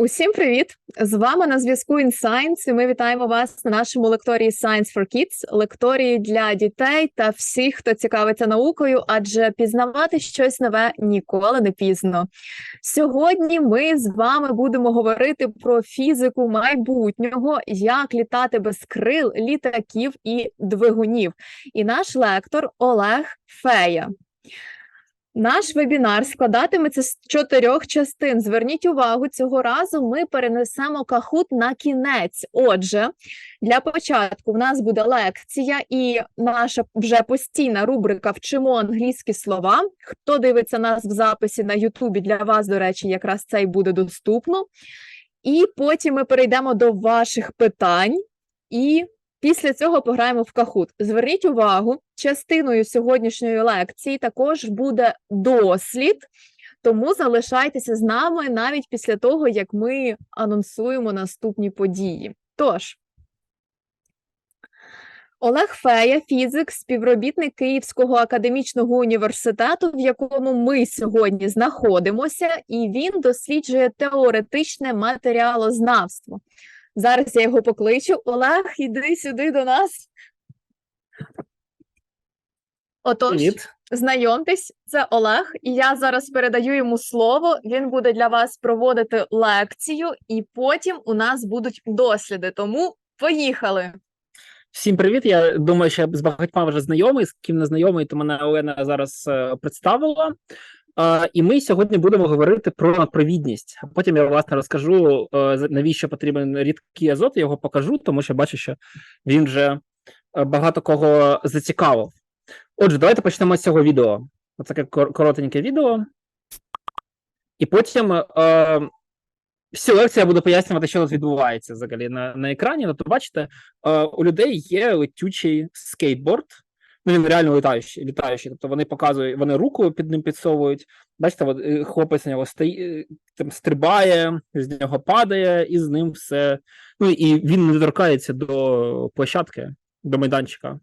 Усім привіт! З вами на зв'язку InScience і Ми вітаємо вас на нашому лекторії Science for Kids, лекторії для дітей та всіх, хто цікавиться наукою, адже пізнавати щось нове ніколи не пізно. Сьогодні ми з вами будемо говорити про фізику майбутнього, як літати без крил, літаків і двигунів. І наш лектор Олег Фея. Наш вебінар складатиметься з чотирьох частин. Зверніть увагу, цього разу ми перенесемо кахут на кінець. Отже, для початку в нас буде лекція і наша вже постійна рубрика Вчимо англійські слова. Хто дивиться нас в записі на Ютубі, для вас, до речі, якраз це й буде доступно. І потім ми перейдемо до ваших питань і Після цього пограємо в кахут. Зверніть увагу, частиною сьогоднішньої лекції також буде дослід, тому залишайтеся з нами навіть після того, як ми анонсуємо наступні події. Тож, Олег Фея, фізик, співробітник Київського академічного університету, в якому ми сьогодні знаходимося, і він досліджує теоретичне матеріалознавство. Зараз я його покличу. Олег, іди сюди до нас. Отож, Привіт. знайомтесь, це Олег, і я зараз передаю йому слово. Він буде для вас проводити лекцію, і потім у нас будуть досліди. Тому поїхали. Всім привіт. Я думаю, що я з багатьма вже знайомий. З ким не знайомий, то мене Олена зараз е, представила. І ми сьогодні будемо говорити про провідність. Потім я власне розкажу, е, навіщо потрібен рідкий азот. Я його покажу, тому що бачу, що він вже е, багато кого зацікавив. Отже, давайте почнемо з цього відео. Оце таке коротеньке відео. І потім е, всю лекцію я буду пояснювати, що тут відбувається взагалі на на екрані. Тобто, бачите, е, у людей є летючий скейтборд. Ну, він реально літаючий, літаючий. Тобто вони показують, вони руку під ним підсовують. Бачите, от, е, хлопець на нього стає, там стрибає, з нього падає, і з ним все. Ну і він не доторкається до площадки, до майданчика.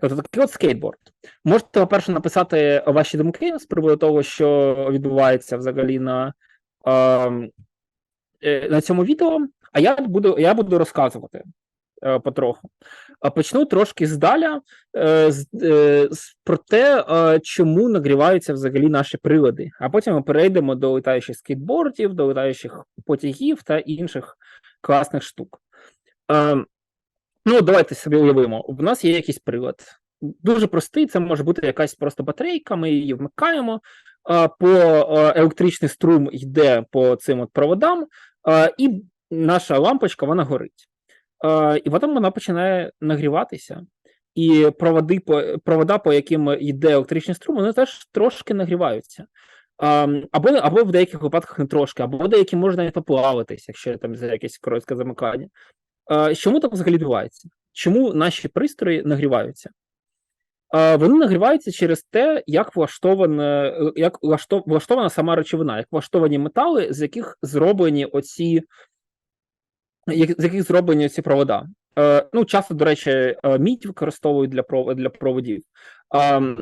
Тобто такий от скейтборд. Можете, по-перше, написати ваші думки з приводу того, що відбувається взагалі на е, на цьому відео, а я буду я буду розказувати е, потроху. Почну трошки здаля е, е, про те, чому нагріваються взагалі наші прилади. А потім ми перейдемо до летаючих скейтбордів, до летаючих потягів та інших класних штук. Ну, давайте собі уявимо. У нас є якийсь прилад. Дуже простий, це може бути якась просто батарейка, ми її вмикаємо, по електричний струм йде по цим от проводам, і наша лампочка вона горить. І потім вона починає нагріватися. І проводи, провода, по яким йде електричний струм, вони теж трошки нагріваються. Або або в деяких випадках не трошки, або деякі можна навіть поплавитись, якщо там за якесь коротке замикання. Чому так взагалі відбувається? Чому наші пристрої нагріваються? Вони нагріваються через те, як влаштована як влаштована сама речовина, як влаштовані метали, з яких зроблені оці з яких зроблені ці провода. Е, Ну, часто, до речі, е, мідь використовують для для проводів. Е,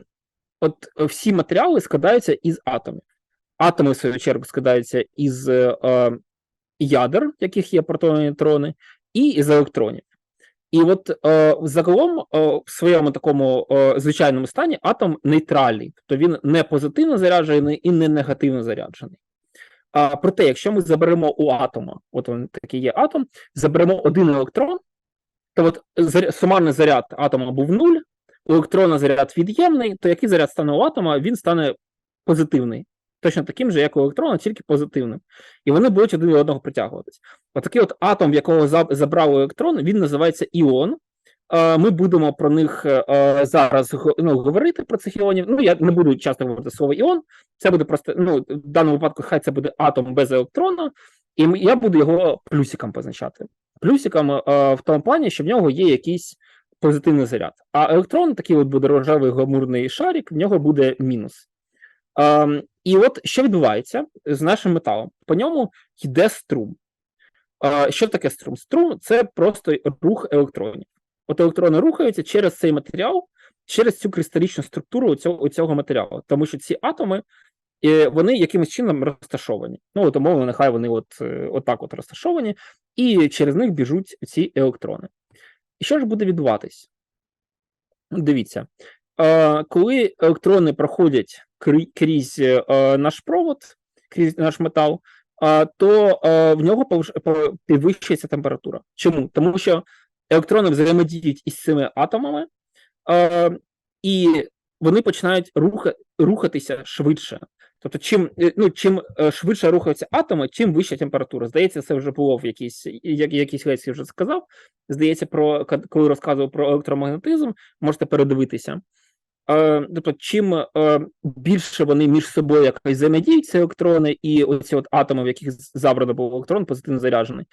От всі матеріали складаються із атомів. Атоми, в свою чергу, складаються із е, ядер, яких є протони нейтрони, і із електронів. І от е, загалом е, в своєму такому е, звичайному стані атом нейтральний, тобто він не позитивно заряджений і не негативно заряджений. А проте, якщо ми заберемо у атома, от він такий є атом, заберемо один електрон, то от сумарний заряд атома був нуль, у електрона заряд від'ємний, то який заряд стане у атома, він стане позитивний точно таким же, як у електрона, тільки позитивним. І вони будуть один від одного притягуватись. Отакий от атом, в якого забрав електрон, він називається іон. Ми будемо про них е, зараз ну, говорити про цих іонів. Ну, я не буду часто говорити слово іон. Це буде просто, ну, в даному випадку, хай це буде атом без електрона, і я буду його плюсиком позначати. Плюсиком е, в тому плані, що в нього є якийсь позитивний заряд. А електрон, такий от буде рожевий гламурний шарик, в нього буде мінус. Ем, і от що відбувається з нашим металом? По ньому йде струм. Е, що таке струм? Струм це просто рух електронів. От електрони рухаються через цей матеріал, через цю кристалічну структуру цього, цього матеріалу, тому що ці атоми і вони якимось чином розташовані. Ну, от умовно, нехай вони от, е, отак от розташовані, і через них біжуть ці електрони. І що ж буде відбуватись? Дивіться, е, коли електрони проходять крізь е, наш провод, крізь наш метал, е, то е, в нього підвищується температура. Чому? Тому що електрони взаємодіють із цими атомами, е, і вони починають руха, рухатися швидше. Тобто, чим, е, ну, чим е, швидше рухаються атоми, чим вища температура. Здається, це вже було в якійсь, як, якійсь лекції вже сказав. Здається, про коли розказував про електромагнетизм, можете передивитися. Е, тобто, чим е, більше вони між собою якось взаємодіють, ці електрони, і оці от атоми, в яких забрано був електрон, позитивно заряджений,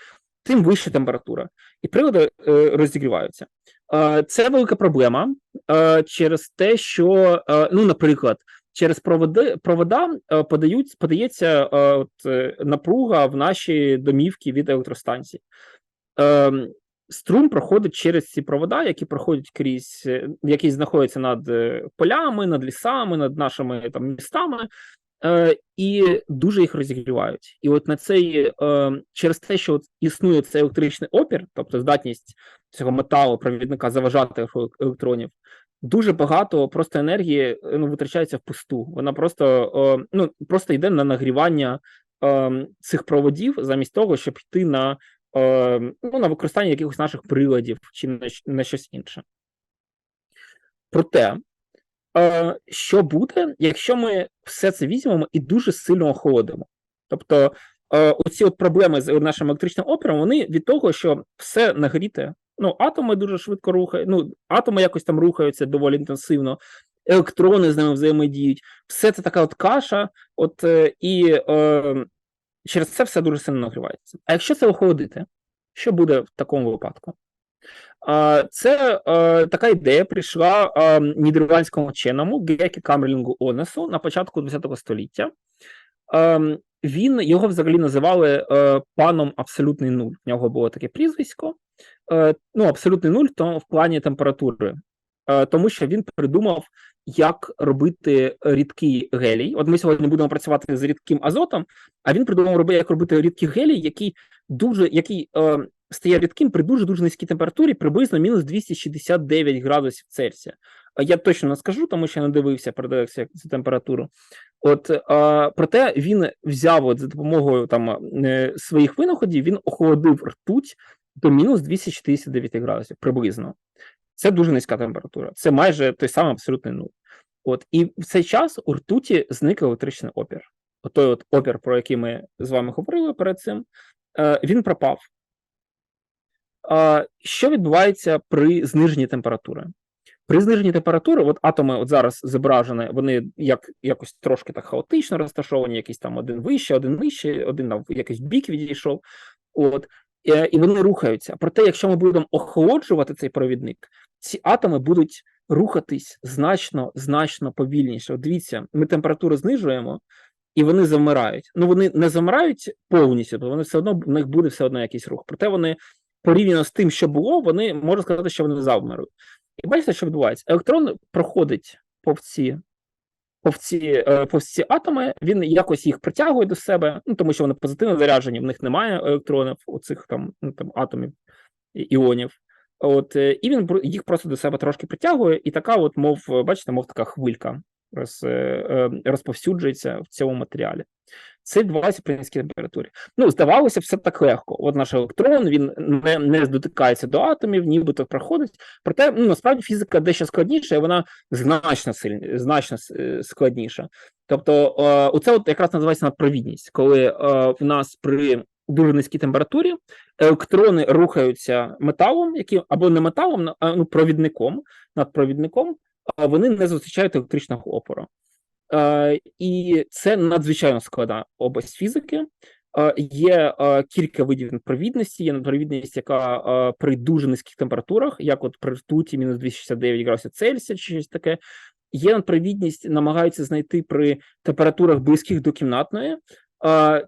тим вища температура. І прилади е, розігріваються. Е, це велика проблема е, через те, що, ну, наприклад, через проводи, провода подають, подається от, напруга в наші домівки від електростанцій. Е, струм проходить через ці провода, які проходять крізь, які знаходяться над полями, над лісами, над нашими там містами, е, і дуже їх розігрівають. І от на цей е, через те, що от існує цей електричний опір, тобто здатність цього металу провідника заважати електронів, дуже багато просто енергії е, ну, витрачається впусту. Вона просто е, ну просто йде на нагрівання е, цих проводів, замість того, щоб йти на е, ну, на використання якихось наших приладів чи на, на щось інше. Проте, е, що буде, якщо ми все це візьмемо і дуже сильно охолодимо? Тобто, е, оці от проблеми з нашим електричним опіром, вони від того, що все нагріте. Ну, атоми дуже швидко рухають, ну, атоми якось там рухаються доволі інтенсивно, електрони з ними взаємодіють. Все це така от каша, от е, і е, через це все дуже сильно нагрівається. А якщо це охолодити, що буде в такому випадку? Це е, така ідея прийшла е, нідерландському вченому Гекі Камерлінгу Онесу на початку ХХ століття. Е, Він його взагалі називали паном абсолютний нуль. В нього було таке прізвисько. Ну, абсолютний нуль то в плані температури, тому що він придумав, як робити рідкий гелій. От ми сьогодні будемо працювати з рідким азотом, а він придумав як робити рідкий гелій, який дуже який стає рідким при дуже дуже низькій температурі, приблизно мінус 269 градусів Цельсія. Я точно не скажу, тому що я не дивився, передивився цю температуру. От е, проте він взяв от за допомогою там е, своїх винаходів, він охолодив ртуть до мінус 269 градусів приблизно. Це дуже низька температура. Це майже той самий абсолютний нуль. От і в цей час у ртуті зник електричний опір. Отой от опір, про який ми з вами говорили перед цим, е, він пропав. Що відбувається при зниженні температури? При зниженні температури, от атоми от зараз зображені, вони як якось трошки так хаотично розташовані, якийсь там один вище, один нижче, один на якийсь бік відійшов. От е, і вони рухаються. Проте, якщо ми будемо охолоджувати цей провідник, ці атоми будуть рухатись значно, значно повільніше. От дивіться, ми температуру знижуємо, і вони завмирають. Ну вони не завмирають повністю, бо вони все одно в них буде все одно якийсь рух. Проте вони порівняно з тим, що було, вони можна сказати, що вони завмирають. І бачите, що відбувається? Електрон проходить повці, повці, е, повз ці атоми, він якось їх притягує до себе, ну тому що вони позитивно заряджені, в них немає електронів, у цих там, ну, там атомів іонів. От, е, і він їх просто до себе трошки притягує, і така, от, мов, бачите, мов така хвилька роз, е, розповсюджується в цьому матеріалі. Це відбувається при низькій температурі. Ну, здавалося, все так легко. От наш електрон він не, не дотикається до атомів, нібито проходить. Проте ну, насправді фізика дещо складніша, і вона значно сильні, значно е, складніша. Тобто, е, оце от якраз називається надпровідність, коли е, в нас при дуже низькій температурі електрони рухаються металом, яким або не металом, а ну, провідником, над провідником, а вони не зустрічають електричного опору. Е, і це надзвичайно складна область фізики. Е, є е, кілька видів надпровідності. Є надпровідність, яка при дуже низьких температурах, як от при ртуті мінус 269 градусів Цельсія, чи щось таке. Є надпровідність, намагаються знайти при температурах близьких до кімнатної.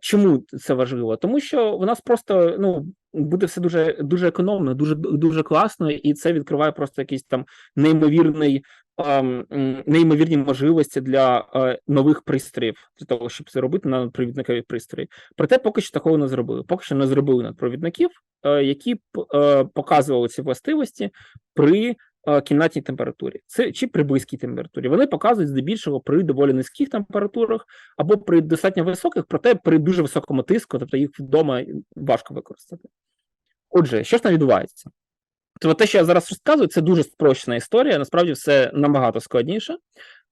Чому це важливо? Тому що в нас просто ну буде все дуже дуже економно, дуже дуже класно, і це відкриває просто якийсь там неймовірний неймовірні можливості для е, нових пристроїв, для того, щоб це робити на надпровідникові пристрої. Проте поки що такого не зробили. Поки що не зробили надпровідників, е, які б е, показували ці властивості при кімнатній температурі, це чи при близькій температурі. Вони показують здебільшого при доволі низьких температурах або при достатньо високих, проте при дуже високому тиску, тобто їх вдома важко використати. Отже, що ж там відбувається? Тобто те, що я зараз розказую, це дуже спрощена історія. Насправді все набагато складніше.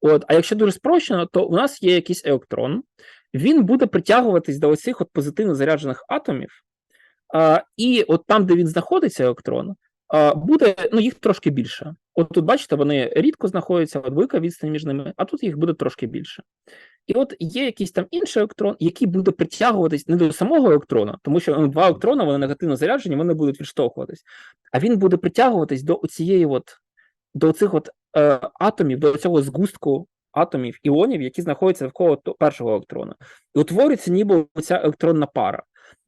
От, а якщо дуже спрощено, то у нас є якийсь електрон, він буде притягуватись до оцих от позитивно заряджених атомів, а, і от там, де він знаходиться, електрон, а, буде ну, їх трошки більше. От тут, бачите, вони рідко знаходяться, от велика відстань між ними, а тут їх буде трошки більше. І от є якийсь там інший електрон, який буде притягуватись не до самого електрона, тому що ну, два електрона, вони негативно заряджені, вони будуть відштовхуватись, а він буде притягуватись до цієї от, до цих от е, атомів, до цього згустку атомів іонів, які знаходяться навколо першого електрона. І утворюється ніби ця електронна пара.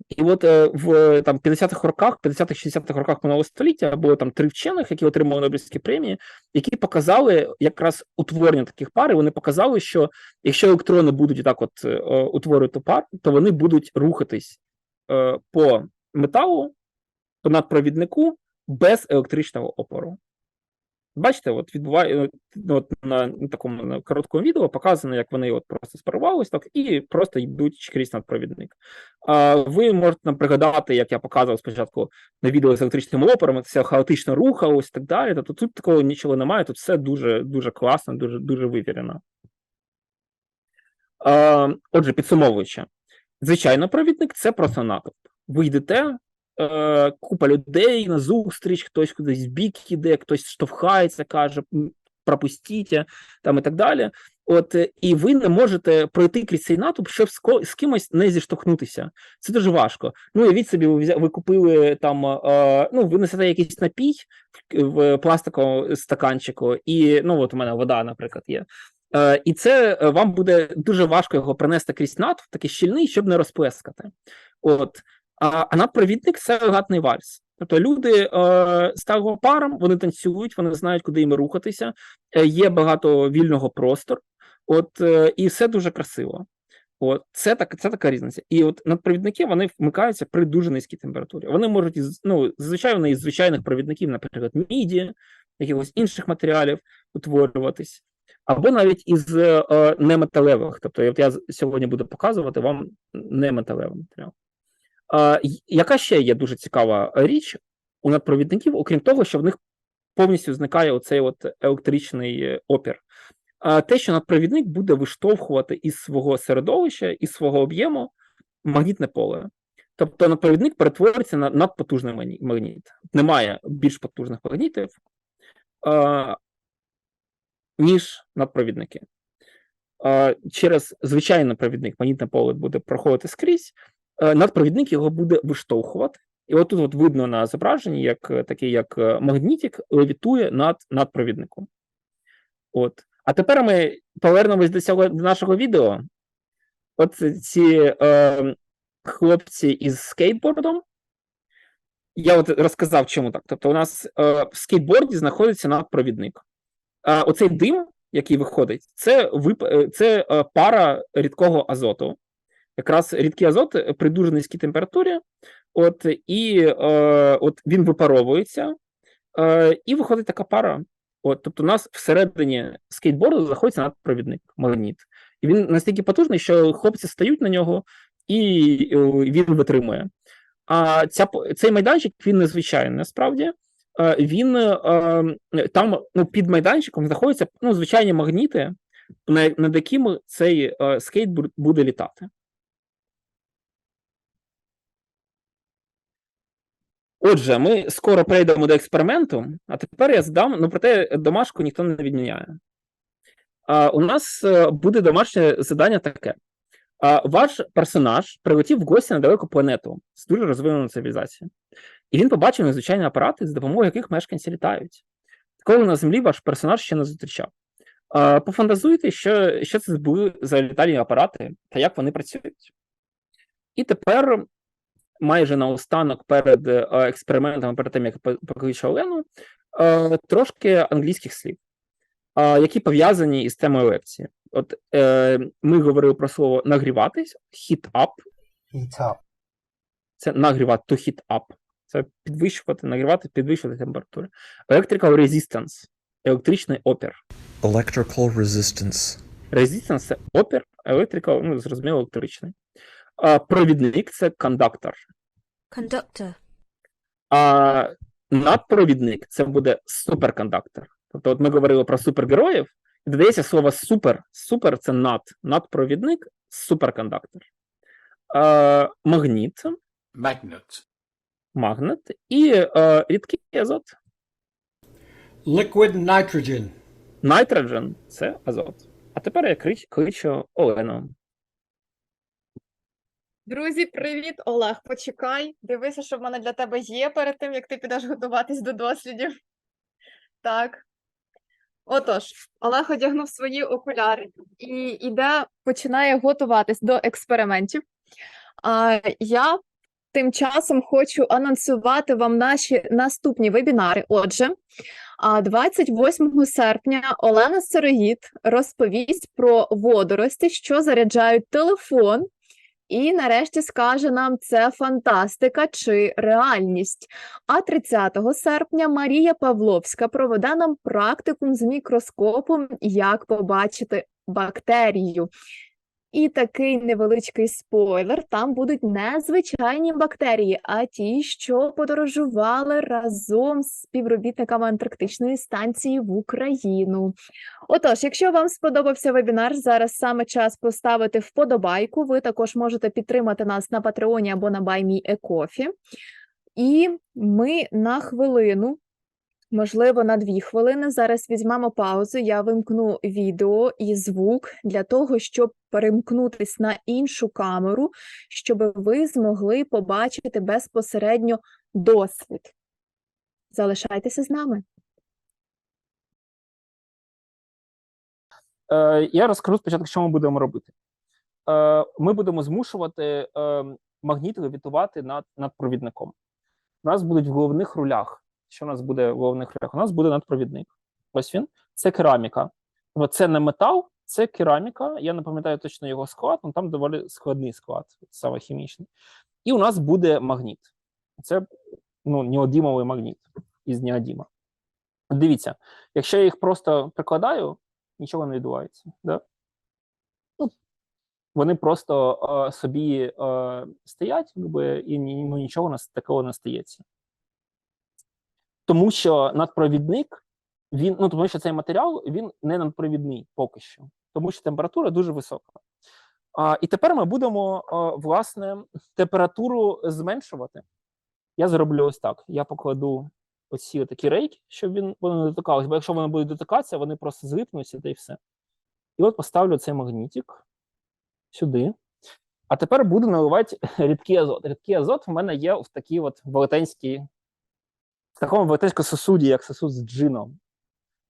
І от е, в там 50-х роках, 50-х, 60-х роках минулого століття було там три вчених, які отримали Нобелівські премії, які показали якраз утворення таких пар. І вони показали, що якщо електрони будуть так от е, утворювати пар, то вони будуть рухатись е, по металу, по надпровіднику без електричного опору. Бачите, от відбуває ну, от на, на такому на короткому відео показано, як вони от просто спарувались так і просто йдуть крізь надпровідник. А ви можете нам пригадати, як я показував спочатку на відео з електричним опором, як це хаотично рухалось і так далі. Тобто тут такого нічого немає, тут все дуже дуже класно, дуже дуже вивірено. Отже, підсумовуючи, звичайно, провідник це просто натовп. Ви йдете, е, купа людей на зустріч, хтось кудись в бік іде, хтось штовхається, каже, пропустіть, там і так далі. От е, і ви не можете пройти крізь цей натовп, щоб з, кимось не зіштовхнутися. Це дуже важко. Ну, уявіть собі, ви, взя- ви купили там, е, ну, ви несете якийсь напій в, пластиковому стаканчику, і ну, от у мене вода, наприклад, є. Е, і це е, вам буде дуже важко його принести крізь натовп, такий щільний, щоб не розплескати. От. А, а надпровідник це елегантний вальс. Тобто люди е, стали паром, вони танцюють, вони знають, куди їм рухатися. Е, є багато вільного простору, от е, і все дуже красиво. От це так, це така різниця. І от надпровідники вони вмикаються при дуже низькій температурі. Вони можуть із ну, зазвичай із звичайних провідників, наприклад, міді, якихось інших матеріалів утворюватись, або навіть із е, неметалевих. Тобто, от я сьогодні буду показувати вам неметалевий матеріал. Яка ще є дуже цікава річ у надпровідників, окрім того, що в них повністю зникає оцей от електричний опір. Те, що надпровідник буде виштовхувати із свого середовища, із свого об'єму магнітне поле. Тобто надпровідник перетвориться на надпотужний магніт. Немає більш потужних магнітів, ніж надпровідники. Через звичайний провідник магнітне поле буде проходити скрізь, надпровідник його буде виштовхувати. І отут от видно на зображенні, як е, такий як е, магнітик левітує над надпровідником. От. А тепер ми повернемось до цього до нашого відео. От ці е, хлопці із скейтбордом. Я от розказав, чому так. Тобто, у нас е, в скейтборді знаходиться надпровідник. А оцей дим, який виходить, це вип... е, це е, пара рідкого азоту. Якраз рідкий азот е, при дуже низькій температурі, от і е, от він випаровується, е, і виходить така пара. От, тобто, у нас всередині скейтборду знаходиться надпровідник, магніт. І він настільки потужний, що хлопці стають на нього, і е, він витримує. А ця цей майданчик він незвичайний насправді. Е, Він там ну, під майданчиком знаходяться ну, звичайні магніти, над якими цей скейт буде літати. Отже, ми скоро перейдемо до експерименту, а тепер я задам, ну проте домашку ніхто не відміняє. А, у нас е, буде домашнє завдання таке: а, ваш персонаж прилетів в гості на далеку планету з дуже розвиненою цивілізацією, і він побачив незвичайні апарати, з допомогою яких мешканці літають. Такого на землі ваш персонаж ще не зустрічав. А, пофантазуйте, що, що це були за літальні апарати та як вони працюють. І тепер майже наостанок перед е, експериментами, перед тим як по- покличу Олену, е, трошки англійських слів. які пов'язані із темою лекції. От е, ми говорили про слово нагріватись, heat up, heat up, це нагрівати, to heat up. Це підвищувати, нагрівати, підвищувати температуру. Electrical resistance, електричний опір. Electrical resistance. Resistance – це опір, electrical, ну, зрозуміло, електричний. А, провідник це кондуктор. Conductor. А надпровідник це буде суперкондуктор. Тобто, от ми говорили про супергероїв, і додається слово супер. Супер це над. Надпровідник суперкондуктор. А, магніт, magnet, магнет і а, рідкий азот. Liquid nitrogen. Найтроджен це азот. А тепер я кличу Олену. Друзі, привіт, Олег. Почекай. Дивися, що в мене для тебе є перед тим, як ти підеш готуватись до дослідів. Так. Отож, Олег одягнув свої окуляри і іде, починає готуватись до експериментів. А я тим часом хочу анонсувати вам наші наступні вебінари. Отже, 28 серпня Олена Сирогіт розповість про водорості, що заряджають телефон, і нарешті скаже нам, це фантастика чи реальність. А 30 серпня Марія Павловська проведе нам практикум з мікроскопом, як побачити бактерію. І такий невеличкий спойлер: там будуть не звичайні бактерії, а ті, що подорожували разом з співробітниками антарктичної станції в Україну. Отож, якщо вам сподобався вебінар, зараз саме час поставити вподобайку. Ви також можете підтримати нас на Патреоні або на BuyMeACoffee. І ми на хвилину, можливо, на дві хвилини. Зараз візьмемо паузу. Я вимкну відео і звук для того, щоб перемкнутись на іншу камеру, щоб ви змогли побачити безпосередньо досвід. Залишайтеся з нами. Е, я розкажу спочатку, що ми будемо робити. Е, ми будемо змушувати е, магніт левітувати над провідником. У нас будуть в головних рулях. Що у нас буде в головних рулях? У нас буде надпровідник. Ось він. Це кераміка. Тобто це не метал, це кераміка. Я не пам'ятаю точно його склад, але там доволі складний склад, саме хімічний. І у нас буде магніт. Це ну, неодімовий магніт із неодіма. Дивіться, якщо я їх просто прикладаю, нічого не відбувається. Да? Ну, вони просто е, собі е, стоять, якби, і ну, нічого у нас такого не стається. Тому що надпровідник, він, ну тому що цей матеріал він не надпровідний поки що, тому що температура дуже висока. А, і тепер ми будемо е, власне температуру зменшувати. Я зроблю ось так: я покладу оці такі рейки, щоб він вони не дотикались, бо якщо вони будуть дотикатися, вони просто злипнуться та й все. І от поставлю цей магнітик сюди. А тепер буду наливати рідкий азот. Рідкий азот в мене є в такій от велетенській, такому велетенському сосуді, як сосуд з джином.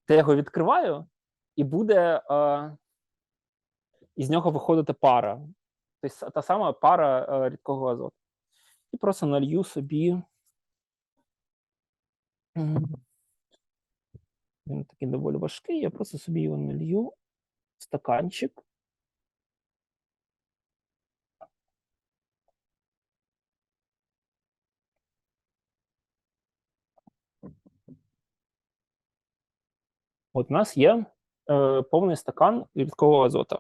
Та я його відкриваю, і буде е, із нього виходити пара. Тобто та сама пара е, рідкого азоту. І просто налью собі. Він такий доволі важкий, я просто собі його налью в стаканчик. От у нас є е, повний стакан рідкого азота.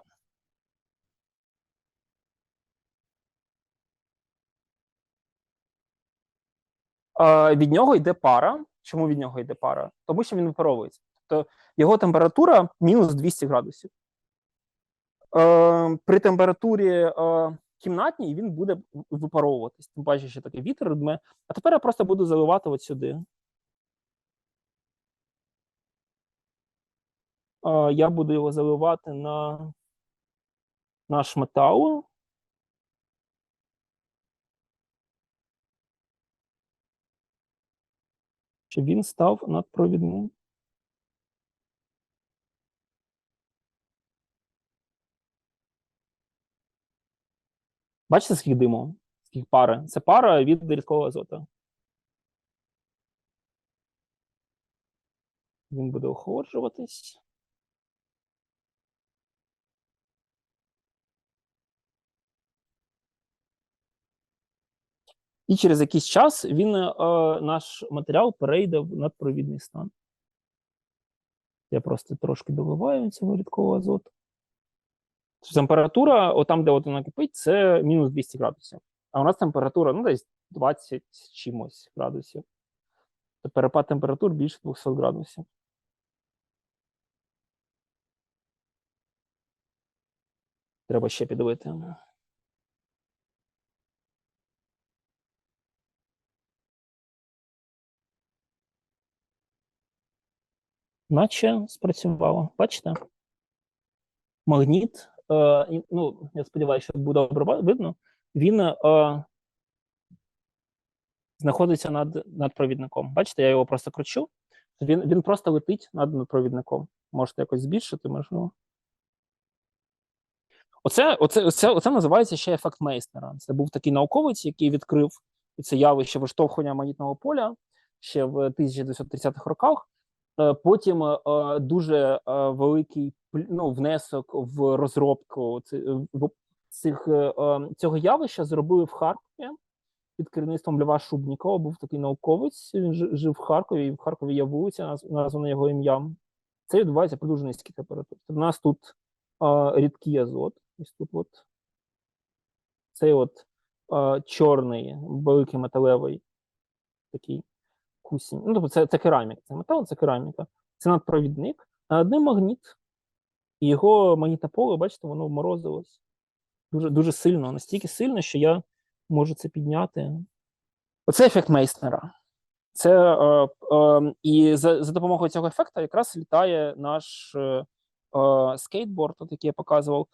Е, від нього йде пара. Чому від нього йде пара? Тому що він випаровується. Тобто його температура мінус 200 градусів. Е, при температурі е, кімнатній він буде випаровуватись. Тим паче, що такий вітер дме. А тепер я просто буду заливати от сюди. Я буду його заливати на наш метал. Щоб він став надпровідним. Бачите, скільки диму? Скільки пари? Це пара від рідкого азоту. Він буде охолоджуватись. І через якийсь час він, е, наш матеріал перейде в надпровідний стан. Я просто трошки доливаю цього рідкого азоту. Тобто Температура, отам, де от вона кипить, це мінус 200 градусів. А у нас температура ну, десь 20 чимось градусів. Тобто Перепад температур більше 200 градусів. Треба ще піддивити. Наче спрацювало. Бачите? Магніт. Е, ну, я сподіваюся, що буде добре видно. Він е, знаходиться над, над провідником. Бачите, я його просто кручу. Він, він просто летить над надпровідником. Можете якось збільшити, можливо. Оце, оце, оце, оце називається ще ефект Мейснера. Це був такий науковець, який відкрив це явище виштовхування магнітного поля ще в 1930-х роках. Е, Потім е, е, дуже великий ну, внесок в розробку цих, цього явища зробили в Харкові під керівництвом Льва Шубнікова. Був такий науковець. Він жив в Харкові, і в Харкові є вулиця, названа його ім'ям. Це відбувається при дуже низькій температурі. У нас тут рідкий азот. Ось тут от. Цей от чорний, великий металевий такий кусінь. Ну, тобто це, це кераміка. Це метал, це кераміка. Це надпровідник, а ним магніт. І його магнітне поле, бачите, воно вморозилось. Дуже, дуже сильно, настільки сильно, що я можу це підняти. Оце ефект Мейснера. Це, е, е, і за, за допомогою цього ефекту якраз літає наш е, е, скейтборд, от який я показував.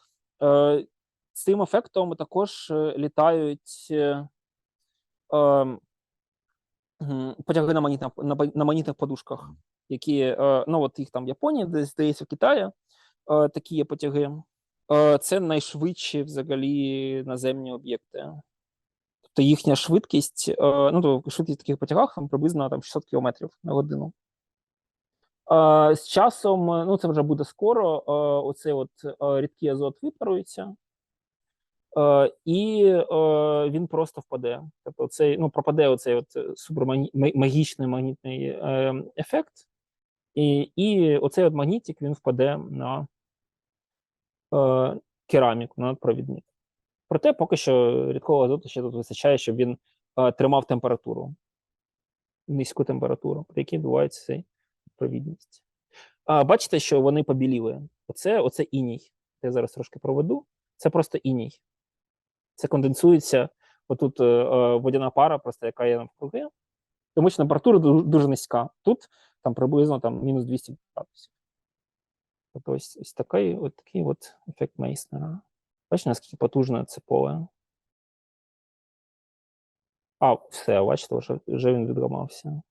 Е, з цим ефектом також е, літають е, е, м, потяги на, магнітна, на, на магнітних подушках, які, е, ну от їх там в Японії, десь здається, в Китаї е, такі є потяги. Е, це найшвидші взагалі наземні об'єкти. Тобто їхня швидкість, ну то швидкість в таких потягах там приблизно там 600 км на годину. З часом, ну це вже буде скоро, оцей от рідкий азот випарується, і е, він просто впаде. Тобто цей, ну, пропаде оцей от супермагічний магнітний е, ефект, і, і оцей от магнітик він впаде на е, кераміку, на провідник. Проте поки що рідкого азоту ще тут вистачає, щоб він е, тримав температуру, низьку температуру, при якій відбувається цей провідність. А, бачите, що вони побіліли. Оце, оце іній. Я зараз трошки проведу. Це просто іній. Це конденсується. Отут е, е, водяна пара, просто яка є навкруги. Тому що температура дуже, низька. Тут там приблизно там, мінус 200 градусів. Тобто ось, ось такий, от такий от ефект Мейснера. Бачите, наскільки потужне це поле. А, все, бачите, вже, вже він відламався.